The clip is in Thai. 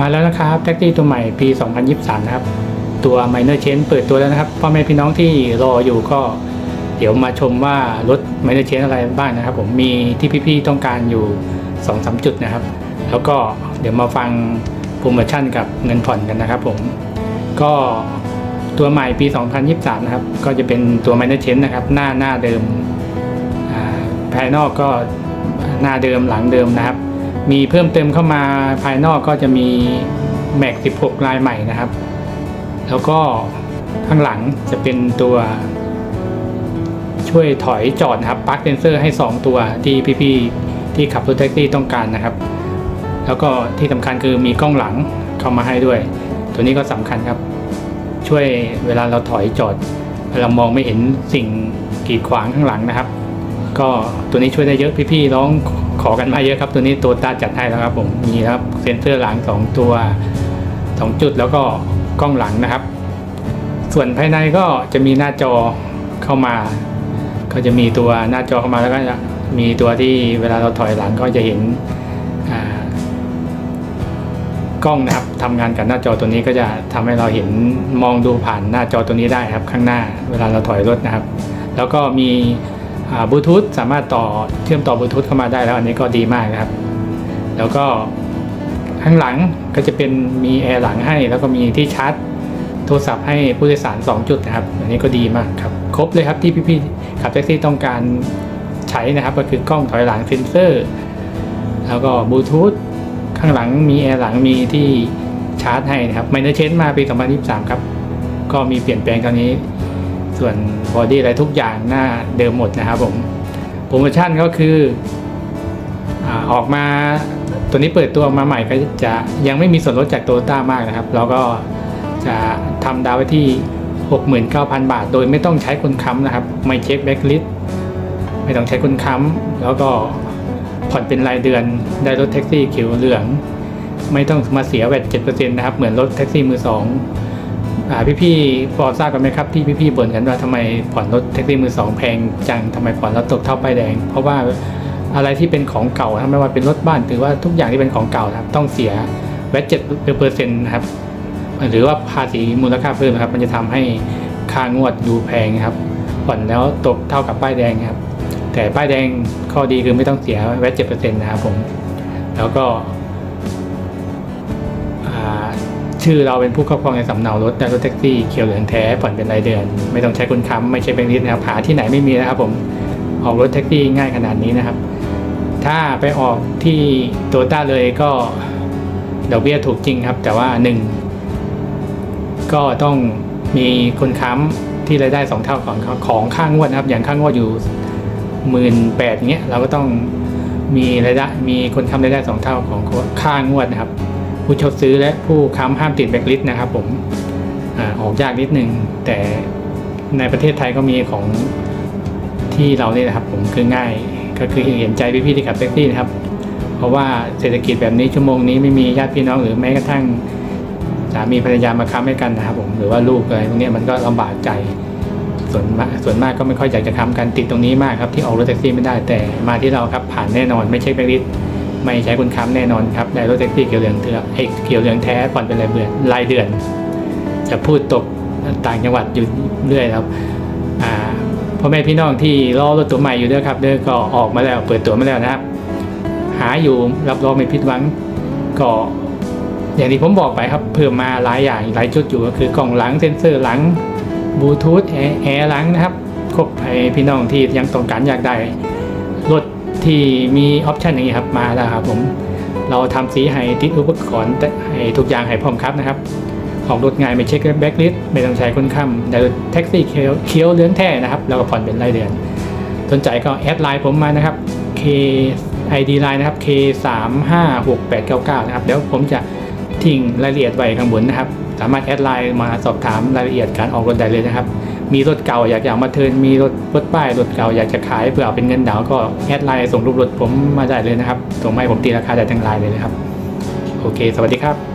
มาแล้วนะครับแท็กซี่ตัวใหม่ปี 2023 นะครับ ตัว Minor Change เปิดตัวแล้วนะครับพ่อแม่พี่น้องที่รออยู่ก็เดี๋ยวมาชมว่ารถ Minor Change อะไรบ้างนะครับ ผมมีที่พี่ๆต้องการอยู่ 2-3สจุดนะครับ แล้วก็เดี๋ยวมาฟังโปรโมชั่นกับเงินผ่อนกันนะครับ ผมก็ตัวใหม่ปี 2023 นะครับ ก็จะเป็นตัว Minor Change นะครับ หน้าหน้าเดิมอ่าภายนอกก็หน้าเดิมหลังเดิมนะครับ มีเพิ่มเติมเข้ามาภายนอกก็จะมี Mac 16 ลายใหม่นะครับ แล้วก็ข้างหลังจะเป็นตัวช่วยถอยจอดนะครับปลั๊กเซนเซอร์ให้ 2 ตัวที่พี่ๆที่ขับรถแท็กซี่ต้องการนะครับ แล้วก็ที่สำคัญคือมีกล้องหลังเข้ามาให้ด้วย ตัวนี้ก็สำคัญครับ ช่วยเวลาเราถอยจอดเรามองไม่เห็นสิ่งกีดขวางข้างหลังนะครับ ก็ตัวนี้ช่วยได้เยอะพี่ๆร้อง ขอกันมาเยอะครับ ตัวนี้ตัวตาจัดให้แล้วครับผมมีครับเซ็นเซอร์หลัง 2 ตัว 2 จุดแล้วก็กล้องหลังนะครับ ส่วนภายในก็จะมีหน้าจอเข้ามา ก็จะมีตัวหน้าจอเข้ามาแล้วก็จะมีตัวที่เวลาเราถอยหลังก็จะเห็นกล้องนะครับทำงานกับหน้าจอตัวนี้ก็จะทำให้เราเห็นมองดูผ่านหน้าจอตัวนี้ได้ครับ ข้างหน้าเวลาเราถอยรถนะครับ แล้วก็มี บลูทูธสามารถต่อเชื่อมต่อบลูทูธเข้ามาได้แล้วอันนี้ก็ดีมากครับ แล้วก็ข้างหลังก็จะเป็นมีแอร์หลังให้ แล้วก็มีที่ชาร์จโทรศัพท์ให้ผู้โดยสาร 2 จุดนะครับ อันนี้ก็ดีมากครับ ครบเลยครับที่พี่ๆขับแท็กซี่ต้องการใช้นะครับ ก็คือกล้องถอยหลังเซ็นเซอร์ แล้วก็บลูทูธข้างหลังมีแอร์หลังมีที่ชาร์จให้นะครับไมเนอร์เชนมาปี 2023 ครับ ก็มีเปลี่ยนแปลงตอนนี้ ส่วนบอดี้อะไรทุกอย่างหน้าเดิมหมดนะครับผมโปรโมชั่นก็คือออกมาตัวนี้เปิดตัวมาใหม่ก็จะยังไม่มีส่วนลดจากโตโยต้ามากนะครับ แล้วก็จะทำดาวไว้ที่ 69,000 บาท โดยไม่ต้องใช้คนค้ำนะครับ ไม่เช็คแบ็กลิสไม่ต้องใช้คนค้ำแล้วก็ผ่อนเป็นรายเดือนได้รถแท็กซี่เขียวเหลือง ไม่ต้องมาเสียแวด7%นะครับ เหมือนรถแท็กซี่มือสอง พี่ๆพอทราบกันไหมครับที่พี่ๆบ่นกันว่าทำไมผ่อนรถแท็กซี่มือสองแพงจังทำไมผ่อนแล้วตกเท่าป้ายแดง เพราะว่าอะไรที่เป็นของเก่านะไม่ว่าเป็นรถบ้านหรือว่าทุกอย่างที่เป็นของเก่าครับต้องเสียแวดเจ็ดเปอร์เซ็นต์นะครับหรือว่าภาษีมูลค่าเพิ่มครับ มันจะทำให้ค่างวดดูแพงครับผ่อนแล้วตกเท่ากับป้ายแดงครับ แต่ป้ายแดงข้อดีคือไม่ต้องเสียแวดเจ็ดเปอร์เซ็นต์นะครับผมแล้วก็ ชื่อเราเป็นผู้ครอบครองในสำเนารถและรถแท็กซี่เขียวเหลืองแท้ผ่อนเป็นรายเดือน ไม่ต้องใช้คนค้ำไม่ใช่แบงค์ลิสนะครับหาที่ไหนไม่มีนะครับผมออกรถแท็กซี่ง่ายขนาดนี้นะครับ ถ้าไปออกที่โตต้าเลยก็ดอกเบี้ยถูกจริงครับ แต่ว่าหนึ่งก็ต้องมีคนค้ำที่รายได้สองเท่าของของค่างวดนะครับ อย่างค่างวดอยู่หมื่นแปดเงี้ยเราก็ต้องมีรายได้มีคนค้ำรายได้สองเท่าของค่างวดนะครับ ผู้ชดซื้อและผู้ค้ำห้ามติดแบล็คลิสต์นะครับผมอาออกยากนิดนึง แต่ในประเทศไทยก็มีของที่เราเนี่ยนะครับ ผมคือง่ายก็คือเห็นใจพี่ๆที่ขับแท็กซี่นะครับ เพราะว่าเศรษฐกิจแบบนี้ชั่วโมงนี้ไม่มีญาติพี่น้องหรือแม้กระทั่งสามีภรรยามาค้ำให้กันนะครับผมหรือว่าลูกอะไรพวกนี้มันก็ลำบากใจส่วนมากส่วนมากก็ไม่ค่อยอยากจะค้ำกันติดตรงนี้มากครับที่ออกรถแท็กซี่ไม่ได้แต่มาที่เราครับผ่านแน่นอนไม่ใช่แบล็คลิสต์ ไม่ใช้คนค้ำแน่นอนครับได้รถแท็กซี่เขียวเหลืองเถือเอกเขียวเหลืองแท้ผ่อนเป็นรายเดือนรายเดือน จะพูดตกต่างจังหวัดอยู่เรื่อยครับพ่อแม่พี่น้องที่รอรถตัวใหม่อยู่ด้วยครับเด้อก็ออกมาแล้วเปิดตัวมาแล้วนะครับ หาอยู่รับรองไม่ผิดหวังก็อย่างที่ผมบอกไปครับเพิ่มมาหลายอย่างหลายจุดอยู่ก็คือกล่องหลังเซ็นเซอร์หลังบลูทูธแอร์หลังนะครับครบให้พี่น้องที่ยังต้องการอยากได้รถ ที่มีออปชันอย่างนี้ครับมาแล้วครับผมเราทำสีให้ติดอุปกรณ์ให้ทุกอย่างให้พร้อมครับนะครับออกรถง่ายไม่เช็คแบ็กลิสไม่ต้องใช้คนค้ำแต่แท็กซี่เคียวเคียวเลืองแท้นะครับแล้วก็ผ่อนเป็นรายเดือน สนใจก็แอดไลน์ผมมานะครับ K ID ไลน์นะครับ K 3 5 6 8 9 9นะครับเดี๋ยวผมจะทิ้งรายละเอียดไว้ข้างบนนะครับ สามารถแอดไลน์มาสอบถามรายละเอียดการออกรถได้เลยนะครับ มีรถเก่าอยากจะเอามาเทินมีรถรถป้ายรถเก่าอยากจะขายเพื่อเป็นเงินดาวก็แอดไลน์ส่งรูปรถผมมาได้เลยนะครับส่งมาให้ผมตีราคาได้ทั้งไลน์เลยนะครับ โอเค สวัสดีครับ